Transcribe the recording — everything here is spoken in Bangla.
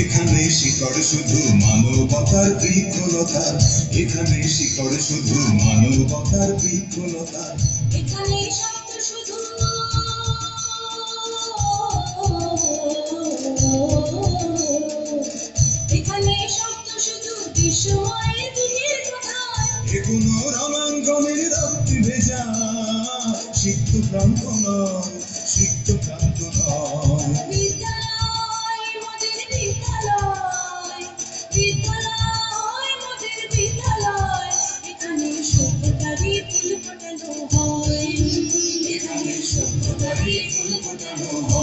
এখানে শিকড় শুধু মানবতার বৃক্ষলতা এখানে শিকড় শুধু মানবতার বৃক্ষলতা এখানে শুধু এখানে শব্দ শুধু বিস্ময়ের দিনের কথা এগুলো রণাঙ্গনের রক্ত ভেজা সিক্ত প্রান্ত Thank you.